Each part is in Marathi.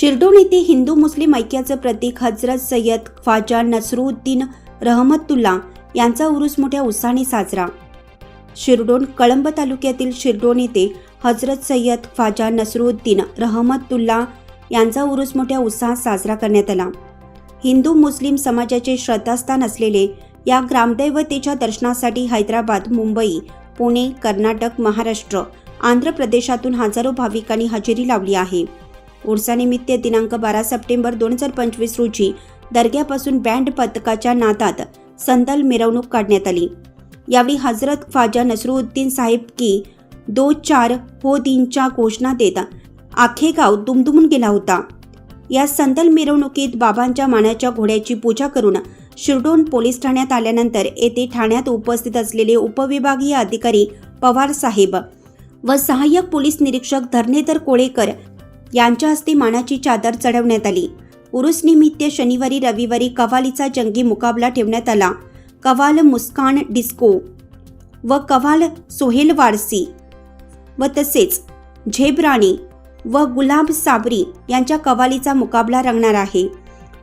शिरडोण येथे हिंदू मुस्लिम ऐक्याचं प्रतीक हजरत सय्यद ख्वाजा नसरुद्दीन रहमतुल्ला यांचा उरूस मोठ्या उत्साहाने साजरा. शिरडोण कळंब तालुक्यातील शिरडोण येथे हजरत सय्यद ख्वाजा नसरुद्दीन रहमतुल्ला यांचा उरूस मोठ्या उत्साहात साजरा करण्यात आला. हिंदू मुस्लिम समाजाचे श्रद्धास्थान असलेले या ग्रामदैवतेच्या दर्शनासाठी हैदराबाद मुंबई पुणे कर्नाटक महाराष्ट्र आंध्र प्रदेशातून हजारो भाविकांनी हजेरी लावली आहे. उर्सानिमित्त दिनांक बारा सप्टेंबर दोन हजार पंचवीस रोजी दर्ग्यापासून बँड पथकाच्या नादात संदल मिरवणूक काढण्यात आली. यावेळी हजरत ख्वाजा नसरुद्दीन साहेब की दो चार हो दिनच्या घोषणा देत आखेगाव दुमदुमून गेला होता. या संदल मिरवणुकीत बाबांच्या मानाच्या घोड्याची पूजा करून शिरडोन पोलीस ठाण्यात आल्यानंतर येथे ठाण्यात उपस्थित असलेले उपविभागीय अधिकारी पवार साहेब व सहाय्यक पोलीस निरीक्षक धरणेधर कोळेकर यांच्या हस्ते मानाची चादर चढवण्यात आली. उरुस निमित्त शनिवारी रविवारी कवालीचा जंगी मुकाबला ठेवण्यात आला. कवाल मुस्कान डिस्को व कवाल सोहेल वारसी व तसेच झेबराणी व गुलाब साबरी यांच्या कवालीचा मुकाबला रंगणार आहे.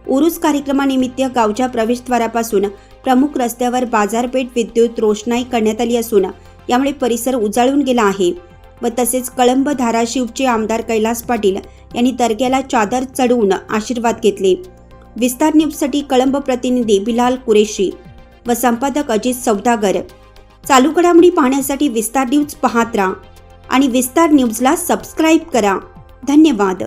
उरुस कार्यक्रमानिमित्त गावच्या प्रवेशद्वारापासून प्रमुख रस्त्यावर बाजारपेठ विद्युत रोषणाई करण्यात आली असून यामुळे परिसर उजाळून गेला आहे. व तसेच कळंब धाराशिवचे आमदार कैलास पाटील यांनी दर्ग्याला चादर चढवून आशीर्वाद घेतले. विस्तार न्यूजसाठी कळंब प्रतिनिधी बिलाल कुरेशी व संपादक अजित सौदागर. चालू घडामोडी पाहण्यासाठी विस्तार न्यूज पाहत राहा आणि विस्तार न्यूजला सबस्क्राईब करा. धन्यवाद.